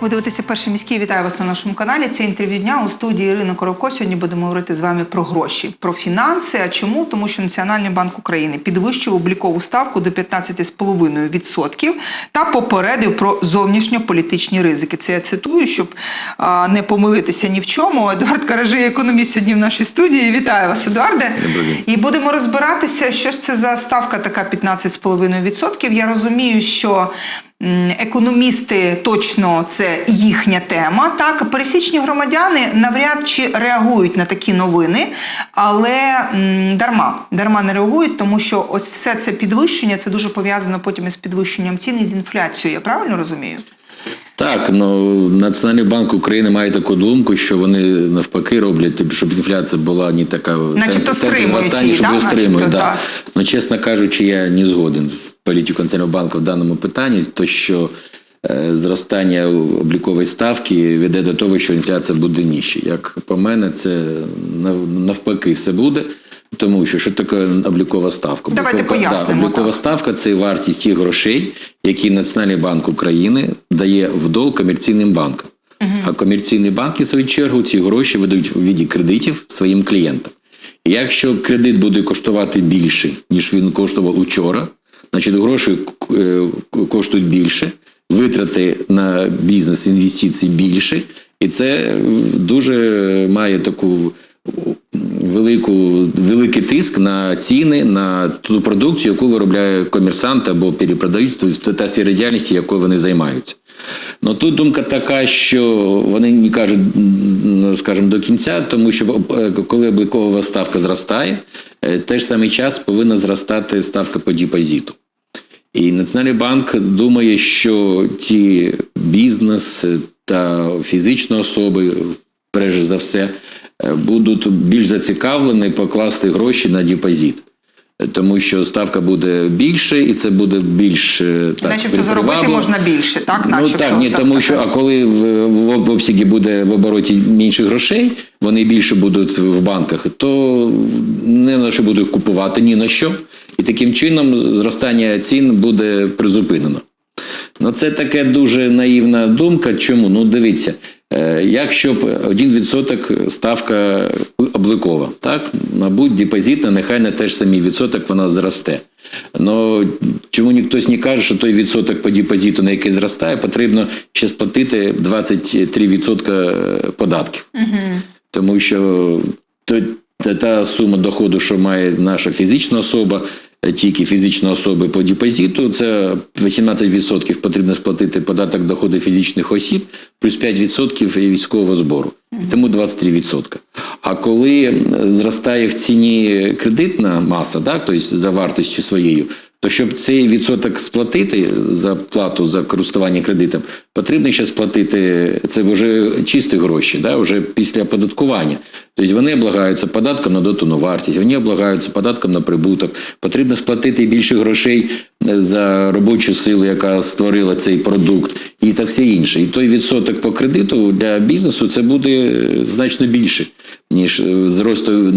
Ви дивитеся перший міський. Вітаю вас на нашому каналі. Це інтерв'ю дня у студії Ірини Коровко. Сьогодні будемо говорити з вами про гроші, про фінанси. А чому? Тому що Національний банк України підвищив облікову ставку до 15,5% та попередив про зовнішньополітичні ризики. Це я цитую, щоб а, не помилитися ні в чому. Едуард Каражий, економіст сьогодні в нашій студії. Вітаю вас, Едуарде. І будемо розбиратися, що ж це за ставка така 15,5%. Я розумію, що економісти точно це їхня тема. Так, пересічні громадяни навряд чи реагують на такі новини, але дарма дарма не реагують, тому що ось все це підвищення це дуже пов'язано потім із підвищенням цін і з інфляцією. Я правильно розумію? Так, ну Національний банк України має таку думку, що вони навпаки роблять, типу, щоб інфляція була не така зростання, щоб да? стримують. Начебто, Да. Ну, чесно кажучи, я не згоден з політикою Національного банку в даному питанні, то що е, зростання облікової ставки веде до того, що інфляція буде нижче. Як по мене, це нав- навпаки все буде. Тому що що таке облікова ставка? Давайте Облікова- пояснимо, Да, облікова так. ставка це вартість тих грошей, які Національний банк України дає в долг комерційним банкам. А комерційні банки, в свою чергу, ці гроші видають у віді кредитів своїм клієнтам. І якщо кредит буде коштувати більше, ніж він коштував учора, значить гроші е, коштують більше, витрати на бізнес інвестиції більше, і це дуже має таку велику, великий тиск на ціни на ту продукцію, яку виробляє комерсант або перепродають, та сфера діяльності, якою вони займаються. Ну тут думка така, що вони не кажуть, ну, скажімо, до кінця, тому що е, коли облікова ставка зростає, е, теж самий час повинна зростати ставка по депозиту. І Національний банк думає, що ті бізнес та фізичні особи, перш за все, е, будуть більш зацікавлені покласти гроші на депозит. Е, Тому що ставка буде більше, і це буде більш е, так, Начебто заробити можна більше, так? Ну Начебто, так, ні, так, тому так, що так. а коли в, в обсягі буде в обороті менше грошей, вони більше будуть в банках, то не на що будуть купувати ні на що. І таким чином зростання цін буде призупинено. Ну, це таке дуже наївна думка. Чому? Ну, дивіться, е, якщо б 1% ставка обликова, так, мабуть, депозитна, нехай на теж самий відсоток вона зросте. Ну, чому ніхто не каже, що той відсоток по депозиту, на який зростає, потрібно ще сплатити 23% податків. Тому що то- та, сума доходу, що має наша фізична особа, е, тільки фізичні особи по депозиту, це 18% потрібно сплатити податок доходу фізичних осіб, плюс 5% військового збору. І Тому 23%. А коли е, зростає в ціні кредитна маса, так, тобто за вартістю своєю, то щоб цей відсоток сплатити за плату за користування кредитом, потрібно ще сплатити це вже чисті гроші, да, вже після оподаткування. Тобто вони облагаються податком на дотану вартість, вони облагаються податком на прибуток. Потрібно сплатити більше грошей е, за робочу силу, яка створила цей продукт, і так все інше. І той відсоток по кредиту для бізнесу це буде е, значно більше, ніж е, зросту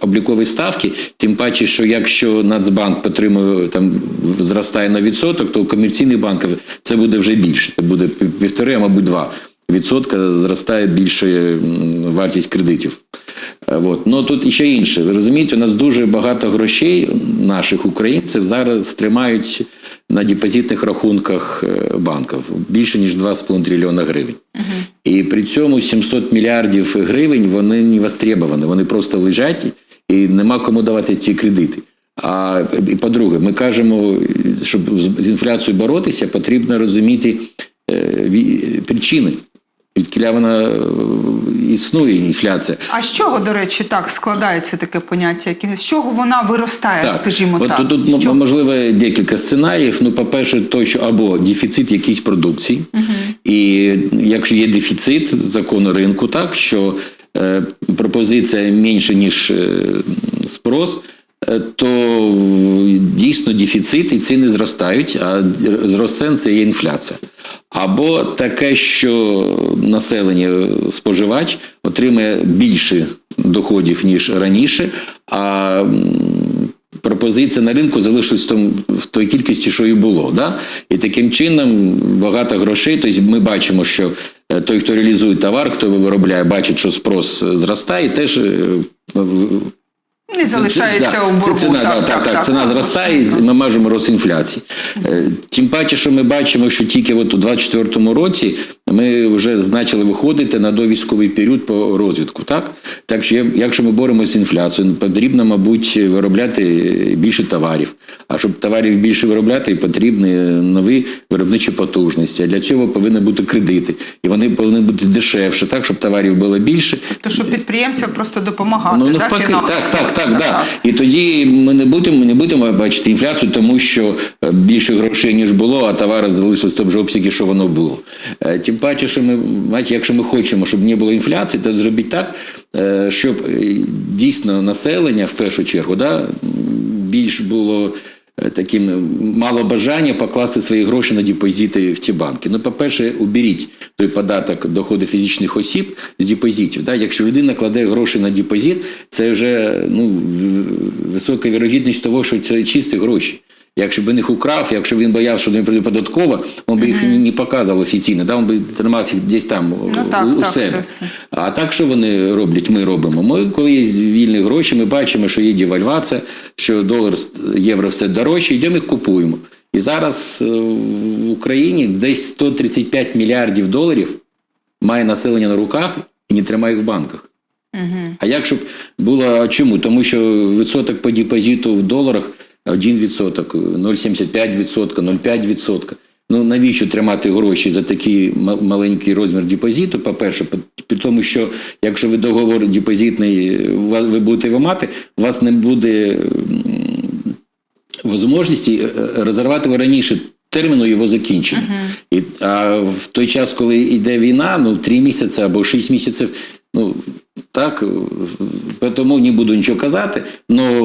облікової ставки. Тим паче, що якщо Нацбанк підтримує там зростає на відсоток, то у комерційних банків це буде вже більше. Це буде пів- півтори, а мабуть, два відсотка зростає більше вартість кредитів. Е, От. Ну тут іще інше. Ви розумієте, у нас дуже багато грошей наших українців зараз тримають на депозитних рахунках е, банків більше ніж 2,5 трильйона гривень. І при цьому 700 мільярдів гривень вони не востребовані, вони просто лежать і нема кому давати ці кредити. А і по-друге, ми кажемо, щоб з- інфляцією боротися, потрібно розуміти е, причини. Відкіля вона е, існує інфляція. А з чого, до речі, так складається таке поняття? З чого вона виростає, скажімо От так? Тут, тут можливо декілька сценаріїв. Ну, по-перше, то, що або дефіцит якійсь продукції, і якщо є дефіцит закону ринку, так що е, пропозиція менше, ніж е, спрос. Е, То дійсно дефіцит і ціни зростають, а зрост – це є інфляція. Або таке, що населення споживач отримує більше доходів ніж раніше, а пропозиція на ринку залишилась в, в той кількості, що і було. Да? І таким чином багато грошей. Тобто ми бачимо, що е, той, хто реалізує товар, хто виробляє, бачить, що спрос зростає, теж е, Не залишається це, у це, боргу. ціна, так, так, так, ціна зростає, і ми маємо рост інфляції. Е, Тим паче, що ми бачимо, що тільки от у 2024 році ми вже почали виходити на довійськовий період по розвідку. Так? так що, якщо ми боремося з інфляцією, потрібно, мабуть, виробляти більше товарів. А щоб товарів більше виробляти, потрібні нові виробничі потужності. А для цього повинні бути кредити. І вони повинні бути дешевше, так, щоб товарів було більше. То щоб підприємцям просто допомагати. Ну, навпаки, фінансово. так, так, так, да. І тоді ми не будемо, ми не будемо бачити інфляцію, тому що е, більше грошей, ніж було, а товари залишились в тому ж обсягі, що воно було. Е, Тим паче, що ми, знаєте, якщо ми хочемо, щоб не було інфляції, то зробіть так, е, щоб дійсно населення в першу чергу да, більш було. Е, Таким е, мало бажання покласти свої гроші на депозити в ті банки. Ну, по-перше, уберіть той податок доходу фізичних осіб з депозитів. Да? Якщо людина кладе гроші на депозит, це вже ну, висока вірогідність того, що це чисті гроші. Якщо б він їх украв, якщо б він боявся, що не прийде податкова, він би їх не показав офіційно, да? він би тримався їх десь там у- Ну, так, у, так, себе. досі. А так, що вони роблять, ми робимо. Ми, коли є вільні гроші, ми бачимо, що є девальвація, що долар, євро все дорожче, йдемо їх купуємо. І зараз е, в Україні десь 135 мільярдів доларів має населення на руках і не тримає їх в банках. А як щоб було чому? Тому що відсоток по депозиту в доларах 1%, 0,75%, 0,5%. Ну навіщо тримати гроші за такий ма- маленький розмір депозиту? По-перше, при тому, що якщо ви договор депозитний ви будете його мати, у вас не буде можливості е, розірвати ви раніше терміну його закінчення. І, а в той час, коли йде війна, ну три місяці або шість місяців, ну так, е, тому не буду нічого казати, але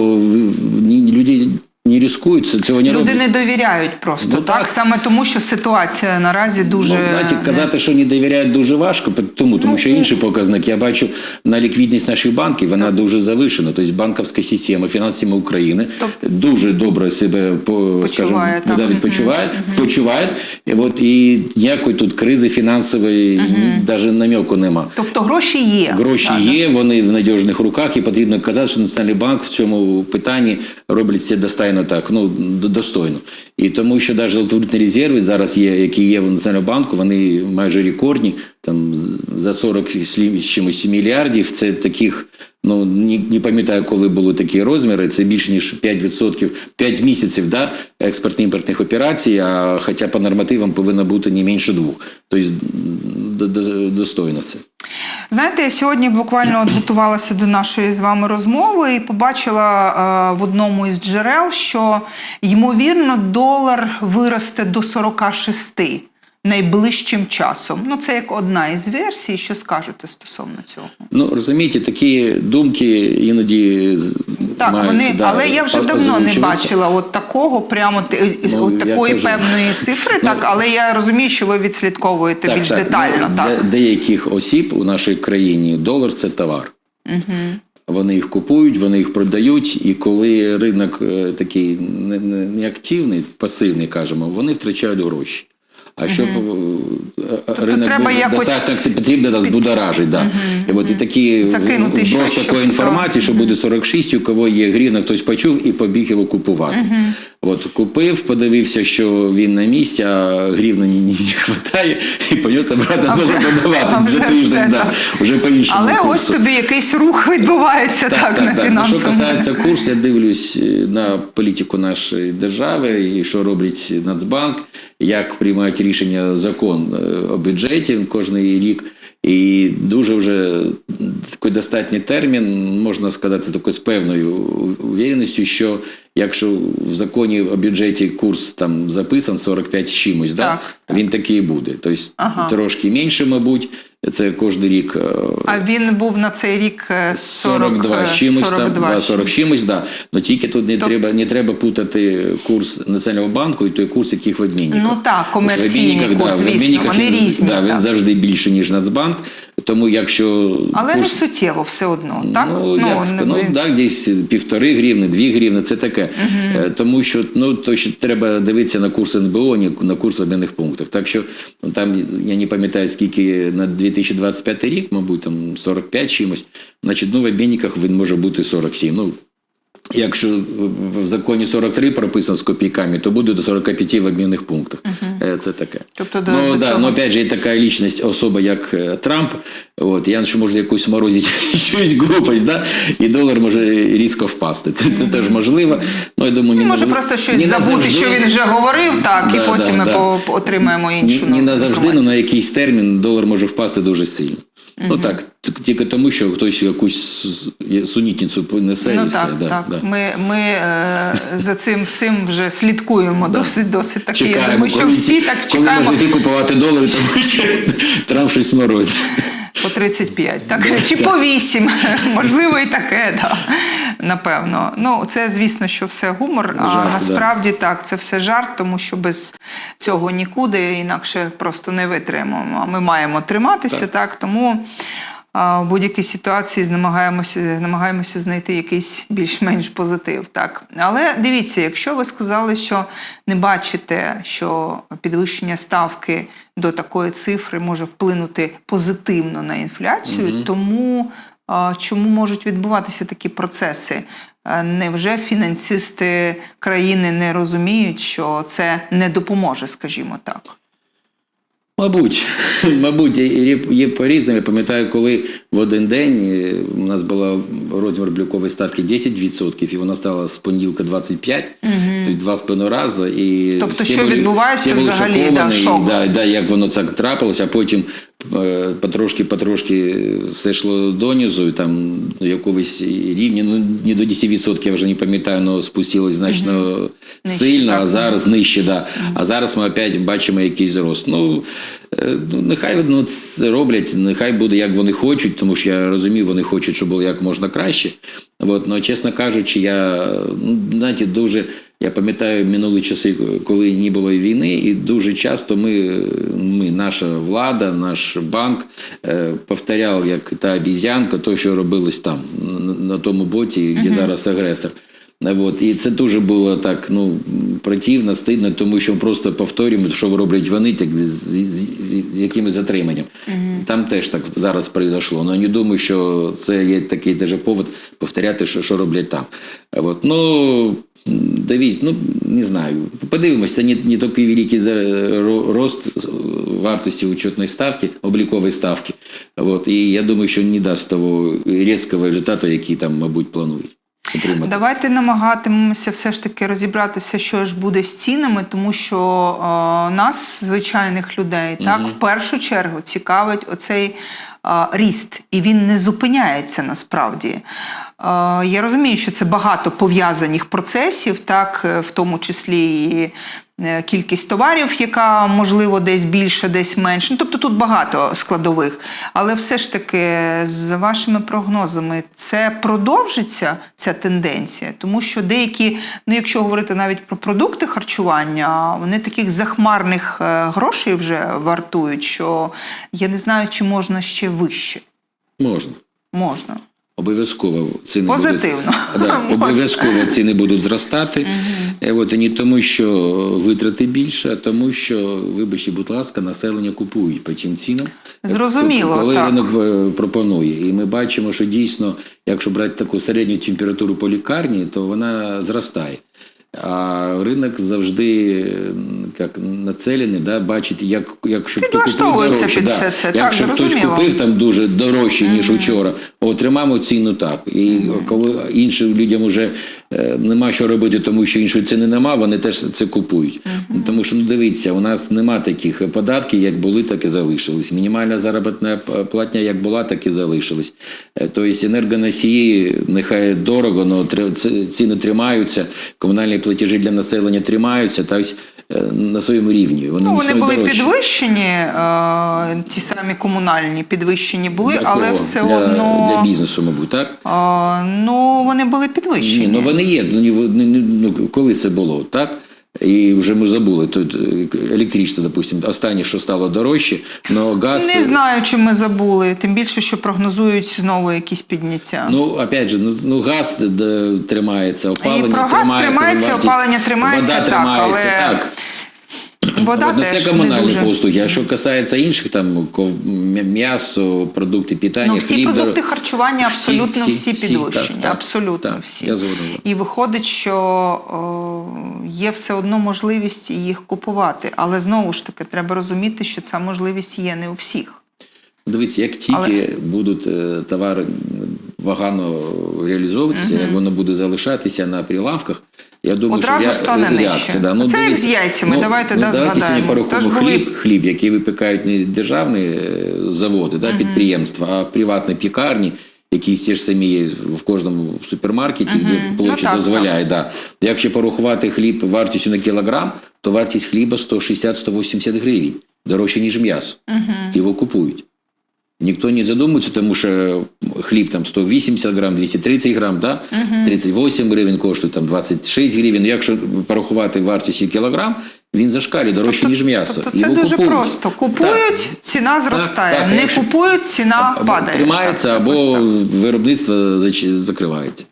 люди не ризикують, цього не Люди роблять. не довіряють просто Ну, так. так. саме тому, що ситуація наразі дуже Ну, знаєте, казати, що не довіряють дуже важко, тому, тому Ну, що інший показник. Я бачу на ліквідність наших банків, вона дуже завишена. Тобто банківська система, фінансами України дуже добре себе по, скажімо, Почуває, да, відпочиває, почувають. І, от, і ніякої тут кризи фінансової навіть намеку нема. тобто гроші є. Гроші Так, є, вони в надіжних руках, і потрібно казати, що Національний банк в цьому питанні робить це достойно так, ну достойно. І тому, що навіть золотовалютні резерви зараз є, які є в Національному банку, вони майже рекордні, там за 40 з чимось мільярдів. Це таких. Ну не, не пам'ятаю, коли були такі розміри. Це більше ніж 5%, 5 місяців да, експортно-імпортних операцій. А хоча по нормативам повинно бути не менше двох. Тобто достойно це. Знаєте, я сьогодні буквально от готувалася до нашої з вами розмови і побачила е, в одному із джерел, що ймовірно долар виросте до 46 найближчим часом. Ну, це як одна із версій. Що скажете стосовно цього? Ну, розумієте, такі думки іноді Так, мають, вони, да, але я вже давно не бачила от такого, прямо Ну, от такої кажу. певної цифри. Ну, так, але я розумію, що ви відслідковуєте більш детально. ну, так. Для деяких осіб у нашій країні долар це товар. Вони їх купують, вони їх продають, і коли ринок е, такий не- не- неактивний, пасивний, кажемо, вони втрачають гроші. А щоб е, ринок треба був якось достатньо потрібно да, збудоражить. Да. І от і такі Закинути такої інформації, що буде 46, у кого є гривна, хтось почув і побіг його купувати. От купив, подивився, що він на місці, а гривна не, не, не вистачає, і понес обратно а продавати за тиждень. Да, так. вже по іншому Але курсу. ось тобі якийсь рух відбувається так, на Ну, фінансовому. Що касається курсу, я дивлюсь е, на політику нашої держави і що роблять Нацбанк, як приймають рішення закон е, о бюджеті кожний рік. І дуже вже такий достатній термін, можна сказати, такою з певною увереністю, що якщо в законі о бюджеті курс там записан 45 з чимось, да, він такий і буде. Тобто Ага. трошки менше, мабуть. Це кожен рік. е, А він був на цей рік е, 40, 42 е, з чимось 42 там, да, 40 з чимось, да. Но тільки тут не Тоб- треба не треба путати курс Національного банку і той курс, яких в обмінниках. Ну так, комерційний курс, в звісно, вони він, різні, Да, він так. завжди більше, ніж Нацбанк. Тому якщо Але не суттєво все одно, так? Ну, як, ска- ну, він- так, десь півтори гривни, дві гривни, це таке. Угу. Тому що ну, то, що треба дивитися на курс НБО, на курс в обмінних пунктах. Так що ну, там, я не пам'ятаю, скільки на 2025 рік, мабуть, там 45 чимось, значить, ну, в обмінниках він може бути 47. Ну, Якщо в- законі 43 прописано з копійками, то буде до 45 в обмінних пунктах. Е, Це таке. Тобто до- ну, до да, ну, опять же, є така лічність, особа, як е, Трамп. От, я що можу якусь морозити щось глупость, да? і долар може різко впасти. Це, це теж можливо. Ну, я думаю, не може на- просто щось не забути, назавжди. що він вже говорив, так, Да, і потім да, ми да. отримаємо іншу Ні, не назавжди, але на якийсь термін долар може впасти дуже сильно. Ну так, тільки тому, що хтось якусь сунітницю понесе і Ну все. так, да, так. да. Ми, ми е, за цим всім вже слідкуємо досить, досить таке. Чекаємо, тому що коли, всі так коли чекаємо можна йти купувати долари, тому що Трамп щось морозить. по 35, так? чи по 8, можливо, і таке, да. Напевно. Ну, це, звісно, що все гумор, а Жарт, да. насправді так, це все жарт, тому що без цього нікуди, інакше просто не витримаємо. А Ми маємо триматися, так, тому. а, В будь-якій ситуації намагаємося, намагаємося знайти якийсь більш-менш позитив. Так. Але дивіться, якщо ви сказали, що не бачите, що підвищення ставки до такої цифри може вплинути позитивно на інфляцію, тому а, чому можуть відбуватися такі процеси? Невже фінансисти країни не розуміють, що це не допоможе, скажімо так? Мабуть, мабуть, є- є по-різному. Я пам'ятаю, коли в один день е, у нас була розмір облікової ставки 10%, і вона стала з понеділка 25%, тобто два з половиною рази. І Тобто, що були- відбувається всі були взагалі, да, шок. і, да, да, як воно так трапилося, а потім е, потрошки-потрошки все йшло донизу, і там до якогось рівня, ну не до 10%, я вже не пам'ятаю, але спустилось значно Нижче, сильно, так. а зараз нижче, да. А зараз ми опять бачимо якийсь зрост. Ну, е, ну нехай ну, це роблять, нехай буде як вони хочуть, тому що я розумію, вони хочуть, щоб було як можна краще. От, ну, чесно кажучи, я ну, знаєте, дуже. Я пам'ятаю минулі часи, коли не було війни, і дуже часто ми, ми наша влада, наш банк е, повторяв, як та обіз'янка, то, що робилось там, на, тому боці, де зараз агресор. От. І це дуже було так ну, противно, стидно, тому що просто повторюємо, що роблять вони так, з, з, з, якимось затриманням. Там теж так зараз произошло. Ну, не думаю, що це є такий даже повод повторяти, що, що роблять там. От. Ну, дивіться, ну, не знаю. Подивимося, це не, не такий великий рост вартості учетної ставки, облікової ставки. От. І я думаю, що не дасть того різкого результату, який там, мабуть, планують. Отримати. Давайте намагатимемося все ж таки розібратися, що ж буде з цінами, тому що е, нас, звичайних людей, так в першу чергу цікавить оцей е, ріст, і він не зупиняється насправді. Е, я розумію, що це багато пов'язаних процесів, так, е, в тому числі і кількість товарів, яка можливо десь більше, десь менше. Ну, тобто тут багато складових. Але все ж таки, за вашими прогнозами, це продовжиться ця тенденція, тому що деякі, ну якщо говорити навіть про продукти харчування, вони таких захмарних е, грошей вже вартують, що я не знаю, чи можна ще вище. Можна. Можна. Обов'язково ціни Позитивно. Будуть, да, обов'язково ціни будуть зростати. Е, От, і не тому, що витрати більше, а тому, що, вибачте, будь ласка, населення купують по цим цінам. Зрозуміло, Коли так. ринок е, пропонує. І ми бачимо, що дійсно, якщо брати таку середню температуру по лікарні, то вона зростає. А ринок завжди е, як націлений, да, бачить, як, якщо хто купив дорожче. під да. все це, так, Якщо хтось зрозуміло. купив там дуже дорожче, ніж вчора, отримаємо ціну так. І коли іншим людям вже е, нема що робити, тому що іншої ціни нема, вони теж це купують. Тому що ну дивіться, у нас нема таких податків, як були, так і залишились. Мінімальна заробітна платня, як була, так і залишилась. Е, Тобто енергоносії нехай дорого, але ціни тримаються, комунальні платежі для населення тримаються. Тобто е, на своєму рівні. Вони, Ну, вони були дорожчі. підвищені, е, ті самі комунальні підвищені були, Для але кого? все для, одно для бізнесу, мабуть, так? е, ну, вони були підвищені. Ні, ну вони є. Ну, ну, коли це було, так? І вже ми забули. Тут е, електричество, допустимо, останнє, що стало дорожче, но газ. Не знаю, чи ми забули, тим більше, що прогнозують знову якісь підняття. Ну, опять же, ну, ну газ тримається, опалення І про газ тримається, опалення тримається, вода так, тримається, але так. Вода ну, теж це не дуже. послуги. А що касається інших, там м'ясо, продукти питання, Ну, всі хліб, продукти дор- харчування абсолютно всі, всі, всі, підвищені. так, так, абсолютно так, всі. я згоден. І виходить, що о, є все одно можливість їх купувати. Але знову ж таки, треба розуміти, що ця можливість є не у всіх. Дивіться, як тільки Але- будуть е, товари вагано реалізовуватися, як воно буде залишатися на прилавках, я думаю, Одразу що я, стане нижче. Да. Це як дивіться, з яйцями, давайте, да, згадаємо. сьогодні порахуємо були- хліб, хліб, який випікають не державні е, заводи, да, підприємства, а приватні пікарні. Які ті ж самі є в кожному супермаркеті, де площа Ну, так, дозволяє. Да. Якщо порахувати хліб вартістю на кілограм, то вартість хліба 160-180 гривень. Дорожче, ніж м'ясо. Його купують. Ніхто не задумується, тому що хліб там 180 грам, 230 грам, да? 38 гривень коштує, там 26 гривень. Якщо порахувати вартість кілограм, він зашкалює дорожче, ніж м'ясо. Тобто це Його дуже купують. просто. Купують, ціна зростає. так, не якщо- купують, ціна Або падає. Тримається, або так. виробництво закривається.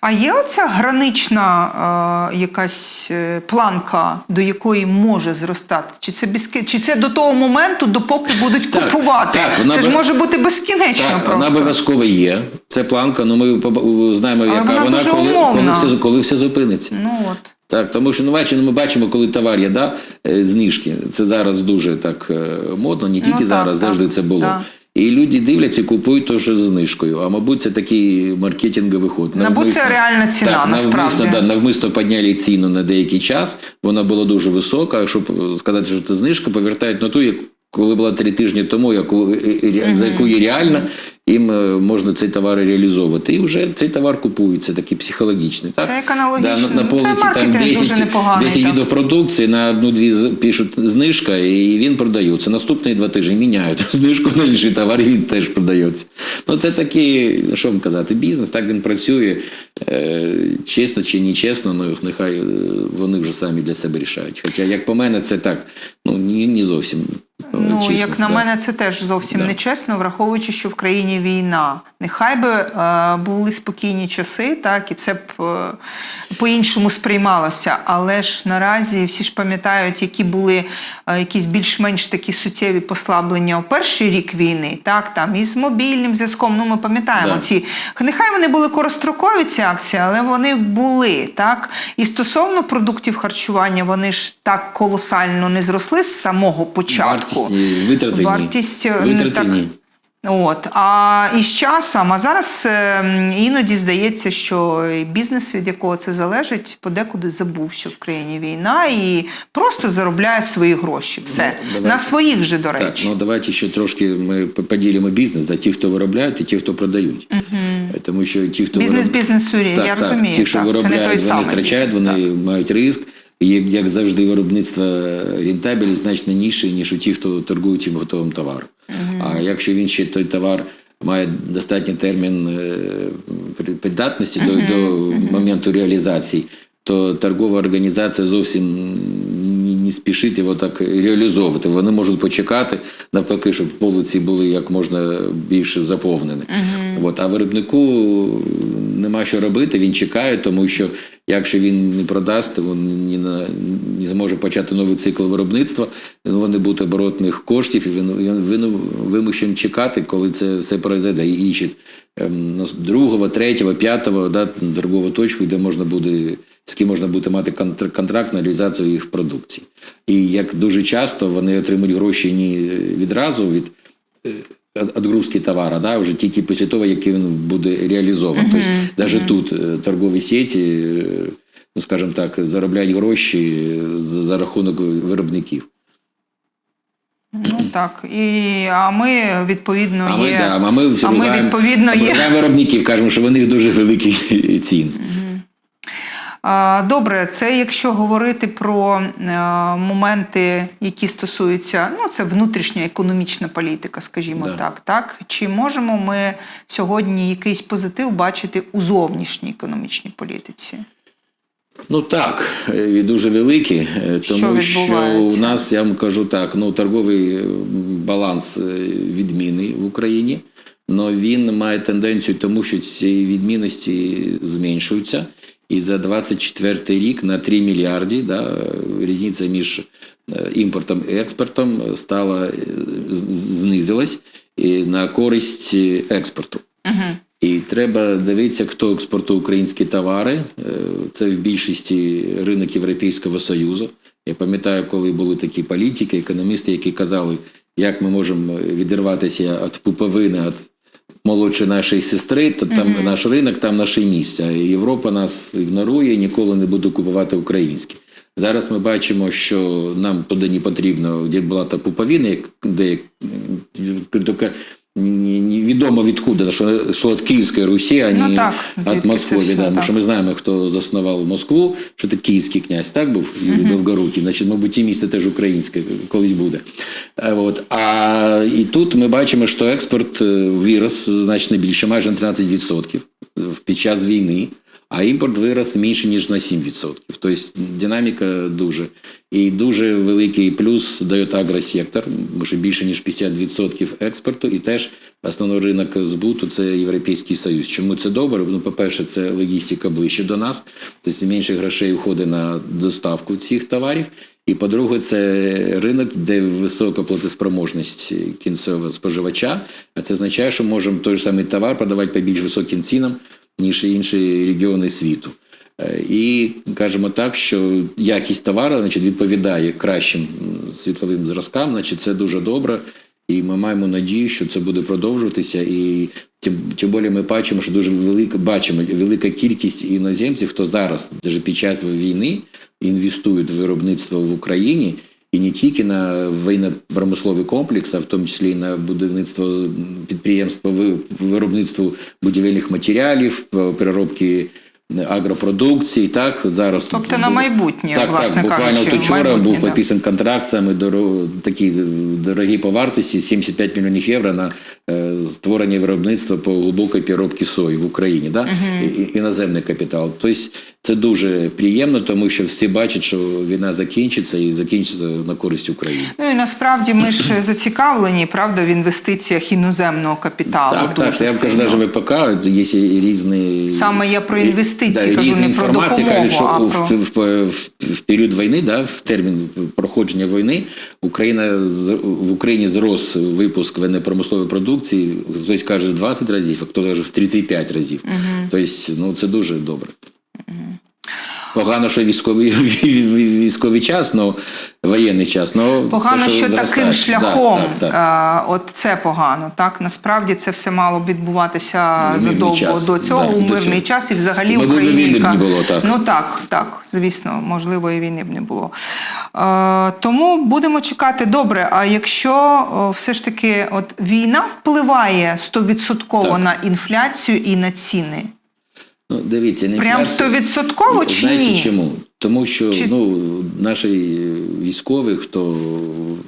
А є оця гранична е, якась е, планка, до якої може зростати? Чи це безки... чи це до того моменту, допоки будуть Так, купувати? так, вона це ж може бути безкінечно Так, просто. вона обов'язково є. Це планка, ну ми знаємо, Але яка вона вона, коли, коли, все, коли все зупиниться. Ну от. Так, тому що ну, ми бачимо, коли товар є, да, е, знижки. Це зараз дуже так е, модно, не тільки так, зараз, так, завжди це було. так. І люди дивляться купують теж з знижкою. А мабуть, це такий маркетинговий ход. Мабуть, це реальна ціна, так, насправді. Навмисно, да, навмисно підняли ціну на деякий час. Вона була дуже висока. Щоб сказати, що це знижка, повертають на ту, коли була три тижні тому, яку, е, е, за яку є реально, їм е, можна цей товар реалізовувати. І вже цей товар купується, такий психологічний. Так? Це як аналогічно. Да, на, на Це полиці там 10, 10 так. видів продукції, на одну-дві пишуть знижка, і він продається. Наступні два тижні міняють знижку на інший товар, і він теж продається. Ну, це такий, ну, що вам казати, бізнес, так він працює. Е, чесно чи нечесно, ну, нехай е, вони вже самі для себе рішають. Хоча, як по мене, це так, ну, ні, не зовсім. Ну, чесно, як на да. мене, це теж зовсім Да. нечесно, враховуючи, що в країні війна. Нехай би е, були спокійні часи, так, і це б е, по-іншому сприймалося. Але ж наразі всі ж пам'ятають, які були е, якісь більш-менш такі суттєві послаблення у перший рік війни, так, там, із мобільним зв'язком. Ну, ми пам'ятаємо Да. ці. Нехай вони були корострокові, ці акції, але вони були. Так? І стосовно продуктів харчування, вони ж так колосально не зросли з самого початку. Вартість, витрати. Вартість е, Витрати так. От. А із часом, а зараз е, іноді здається, що бізнес, від якого це залежить, подекуди забув, що в країні війна, і просто заробляє свої гроші. Все. Ну. На своїх же, до Так, речі. ну давайте ще трошки ми поділимо бізнес, да, ті, хто виробляють, і ті, хто продають. Угу. Тому що ті, хто Бізнес вироб- бізнесу, я розумію, Ті, що так, це не той вони втрачають, бізнес, вони мають риск. І як, як завжди, виробництво рентабельність значно нижче, ніж у ті, хто торгують цим готовим товаром. А якщо він ще той товар має достатній термін е, при- придатності до, до моменту реалізації, то торгова організація зовсім не- не спішить його так реалізовувати. Вони можуть почекати, навпаки, щоб полиці були як можна більше заповнені. От, а виробнику нема що робити, він чекає, тому що якщо він не продасть, він не, на- не зможе почати новий цикл виробництва, вони будуть оборотних коштів, і він, він, він вимушений чекати, коли це все пройде, і іншить ем, ну, другого, третього, п'ятого да, торгову точку, де можна буде з ким можна буде мати контр- контракт на реалізацію їх продукції. І як дуже часто вони отримують гроші не відразу від відгрузки товара, да, вже тільки після того, як він буде реалізований. Тобто, навіть тут е, торгові сеті, е, ну скажімо так, заробляють гроші за, за рахунок виробників. Ну так. І, а ми відповідно А ми, є. да, а ми, а ми відповідно є. виробників, кажемо, що в них дуже великий цін. Добре, це якщо говорити про е, моменти, які стосуються, ну це внутрішня економічна політика, скажімо Да. так. Так чи можемо ми сьогодні якийсь позитив бачити у зовнішній економічній політиці? Ну так, і дуже великі, е, Що тому що, у нас, я вам кажу так, ну торговий е, баланс відмінний в Україні, але він має тенденцію тому, що ці відмінності зменшуються. І за 24 рік на 3 мільярди да, різниця між е, імпортом і експортом стала е, знизилась на користь е, експорту. І треба дивитися, хто експортує українські товари. Е, Це в більшості ринок Європейського Союзу. Я пам'ятаю, коли були такі політики, економісти, які казали, як ми можемо відірватися від пуповини, від молодшої нашої сестри, то там наш ринок, там наше місце. Європа нас ігнорує, ніколи не буде купувати українське. Зараз ми бачимо, що нам туди не потрібно, де була та пуповина, де ні- невідомо відкуди, що, що від Київської Русі, а Ну не від це Москви. Да, тому що ми знаємо, хто заснував Москву, що це київський князь, так був Юрій Довгорукий. Значить, мабуть, і місто теж українське колись буде. Е, От. А і тут ми бачимо, що експорт е, вирос значно більше, майже на 13% під час війни. А імпорт вирос менше, ніж на 7%. Тобто динаміка дуже. І дуже великий плюс дає агросектор, може більше ніж 50% експорту, і теж основний ринок збуту це Європейський Союз. Чому це добре? Ну, по-перше, це логістика ближче до нас, тобто менше грошей входить на доставку цих товарів. І по-друге, це ринок, де висока платоспроможність кінцевого споживача. А це означає, що можемо той ж самий товар продавати по більш високим цінам, ніж інші регіони світу. Е, І кажемо так, що якість товару значить, відповідає кращим світловим зразкам, значить, це дуже добре. І ми маємо надію, що це буде продовжуватися. І тим, тим більше ми бачимо, що дуже велика бачимо велика кількість іноземців, хто зараз, навіть під час війни, інвестують в виробництво в Україні. І не тільки на воєнно-промисловий комплекс, а в тому числі і на будівництво підприємства ви- виробництву будівельних матеріалів, переробки агропродукції. Так зараз Тобто на майбутнє, так, власне так, буквально кажучи, вчора був да. підписаний контракт саме доро, такі дорогі по вартості 75 мільйонів євро на е, створення виробництва по глибокій переробці сої в Україні. Да? І- і- іноземний капітал. Тобто це дуже приємно, тому що всі бачать, що війна закінчиться і закінчиться на користь України. Ну і насправді ми ж зацікавлені, правда, в інвестиціях іноземного капіталу. Так, дуже так. Я вам кажу, навіть ВПК є різні. Саме я про інвестиції і кажу, різні не про інформації допомогу, кажуть, що а про- в, в, в, в період війни, да, в термін проходження війни, Україна в Україні зрос випуск воєнно-промислової продукції. Хтось каже в 20 разів, а хтось каже в 35 разів. Тобто, ну це дуже добре. Погано, що військовий військовий час, ну воєнний час. Ну, Погано, те, що зростає. таким шляхом, Так, так, так. от це погано. Так насправді це все мало відбуватися мирний задовго час, до цього да, у мирний цього. час, і взагалі війни б не було, так. Ну так, так, звісно, можливо, і війни б не було. Е, тому будемо чекати добре. А якщо все ж таки, от війна впливає стовідсотково Так. на інфляцію і на ціни. Ну, дивіться, не Прям стовідсотково чи Знаєте ні? чому? Тому що Чи- ну, наші військові, хто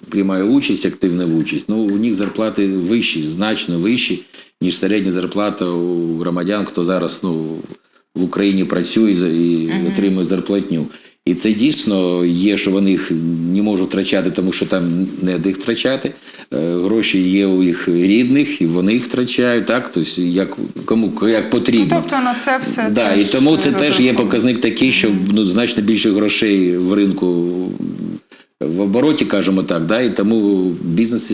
приймає участь, активну участь, ну, у них зарплати вищі, значно вищі, ніж середня зарплата у громадян, хто зараз ну, в Україні працює і отримує зарплатню. І це дійсно є, що вони їх не можуть втрачати, тому що там не де їх втрачати. Е, Гроші є у їх рідних, і вони їх втрачають, так? Тобто, як, кому як потрібно. Ну, тобто на це все Да, теж і тому це теж є показник такий, що ну, значно більше грошей в ринку в обороті, кажемо так, да, і тому бізнес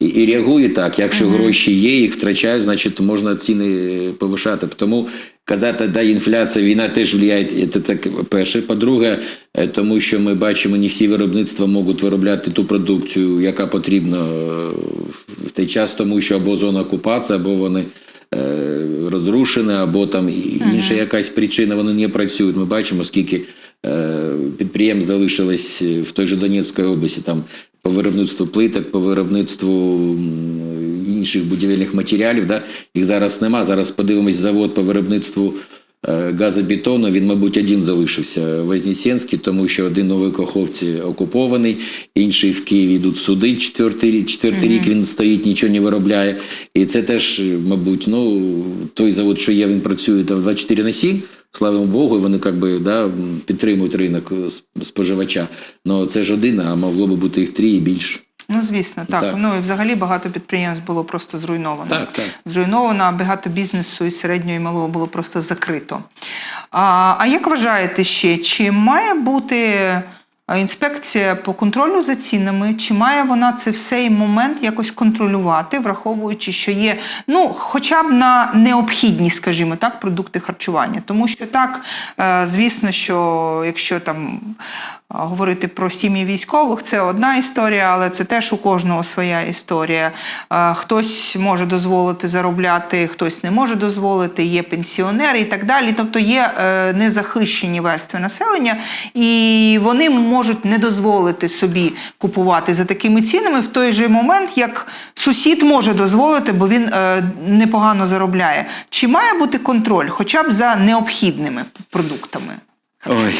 і, і реагує так. Якщо гроші є, їх втрачають, значить можна ціни повишати. Тому казати, да, інфляція, війна теж впливає, це так перше. По-друге, е, тому що ми бачимо, не всі виробництва можуть виробляти ту продукцію, яка потрібна е, в той час, тому що або зона окупації, або вони е, розрушені, або там інша якась причина, вони не працюють. Ми бачимо, скільки підприємств залишилось в той же Донецькій області, там по виробництву плиток, по виробництву інших будівельних матеріалів. Да? Їх зараз нема. Зараз подивимось завод по виробництву е, газобетону, він, мабуть, один залишився Вознесенський, тому що один новий Каховці окупований, інший в Києві йдуть суди. Четвертий, рік- четвертий рік він стоїть, нічого не виробляє. І це теж, мабуть, ну, той завод, що є, він працює там 24 на 7, слава Богу, вони как би, да, підтримують ринок е, споживача. Ну це ж один, а могло би бути їх три і більше. Ну, звісно, так. Так. Ну і взагалі багато підприємств було просто зруйновано. Так, так. Зруйновано, а багато бізнесу і середнього і малого було просто закрито. А, а як вважаєте ще, чи має бути інспекція по контролю за цінами, чи має вона це в цей момент якось контролювати, враховуючи, що є ну, хоча б на необхідні, скажімо так, продукти харчування? Тому що так, е, звісно, що якщо там говорити про сім'ї військових, це одна історія, але це теж у кожного своя історія. Хтось може дозволити заробляти, хтось не може дозволити, є пенсіонери і так далі. Тобто є е, незахищені верстви населення, і вони можуть не дозволити собі купувати за такими цінами в той же момент, як сусід може дозволити, бо він е, непогано заробляє. Чи має бути контроль, хоча б за необхідними продуктами? Ой,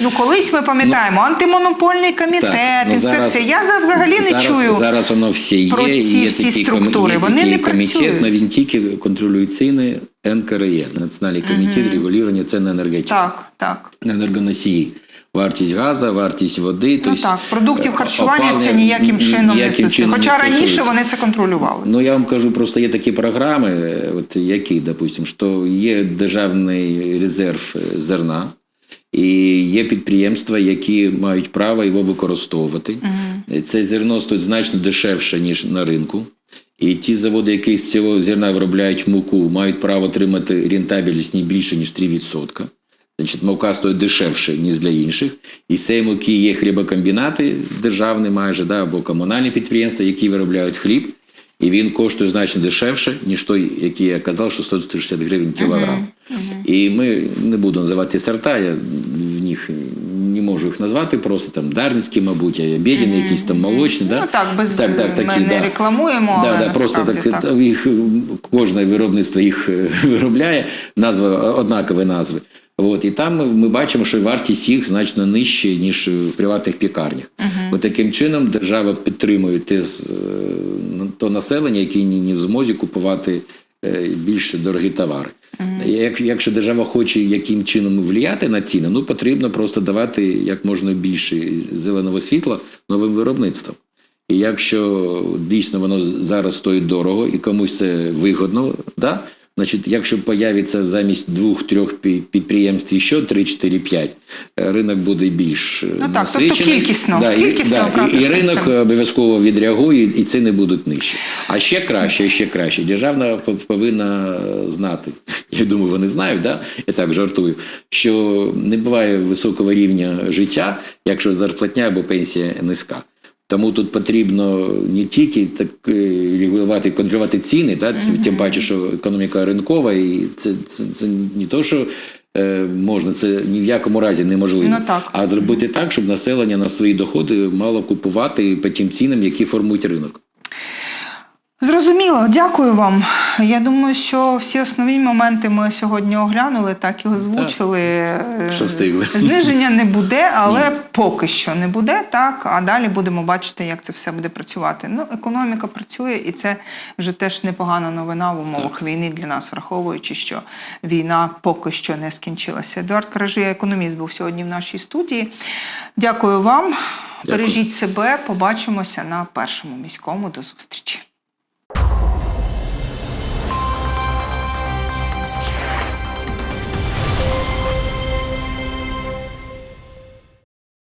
Ну, колись ми пам'ятаємо антимонопольний комітет, Так, ну, інспекція. зараз- Я за- взагалі не зараз, чую. Зараз воно все є. про ці є всі ком- структури. Є Вони не комітет, але він тільки контролює ціни НКРЕ, Національний комітет регулювання цін на енергетику. Так, так. Енергоносії. Вартість газу, вартість води. Ну тобто, так, продуктів е, харчування це ніяким чином не ніяким стосується. чином не Хоча раніше стосується. вони це контролювали. Ну я вам кажу, просто є такі програми, е, от які, допустим, що є державний резерв е, зерна, і є підприємства, які мають право його використовувати. Е, Це зерно стоїть значно дешевше, ніж на ринку. І ті заводи, які з цього зерна виробляють муку, мають право отримати рентабельність не більше, ніж 3%. Значить, мука стоїть дешевше, ніж для інших. І з цієї муки є хлібокомбінати державні майже, да, або комунальні підприємства, які виробляють хліб. І він коштує значно дешевше, ніж той, який я казав, що 160 гривень кілограм. І ми не буду називати сорта, я в них не можу їх назвати, просто там Дарницькі, мабуть, а Бєдіни, якісь там молочні. Да? Ну, так, без- ми не рекламуємо, Да, але да, просто так, так. їх кожне виробництво їх е, виробляє, назва однакові назви. От, і там ми, ми бачимо, що вартість їх значно нижча, ніж в приватних пікарнях. От таким чином держава підтримує те, е, то населення, яке не, не в змозі купувати е, більш дорогі товари. Як, якщо держава хоче яким чином впливати на ціни, ну потрібно просто давати як можна більше зеленого світла новим виробництвам. І якщо дійсно воно зараз стоїть дорого і комусь це вигодно, да? Значить, якщо появиться замість двох-трьох підприємств ще 3, 4, 5, е, ринок буде більш е, Ну так, тобто насичений. кількісно, Да, і- кількісно да, і, і ринок обов'язково відреагує, і ціни будуть нижчі. А ще краще, ще краще. Державна повинна знати. Я думаю, вони знають, да? я так жартую, що не буває високого рівня життя, якщо зарплатня або пенсія низька. Тому тут потрібно не тільки так е, регулювати, контролювати ціни, та, тим паче, що економіка ринкова, і це, це, це не то, що е, можна, це ні в якому разі неможливо. Ну, так. А зробити так, щоб населення на свої доходи мало купувати по тим цінам, які формують ринок. Зрозуміло, дякую вам. Я думаю, що всі основні моменти ми сьогодні оглянули, так і озвучили. Е, Що встигли. Зниження не буде, але поки що не буде, так. А далі будемо бачити, як це все буде працювати. Ну, економіка працює, і це вже теж непогана новина в умовах війни для нас, враховуючи, що війна поки що не скінчилася. Едуард Каражия, економіст, був сьогодні в нашій студії. Дякую вам. Дякую. Бережіть себе, побачимося на першому міському. До зустрічі.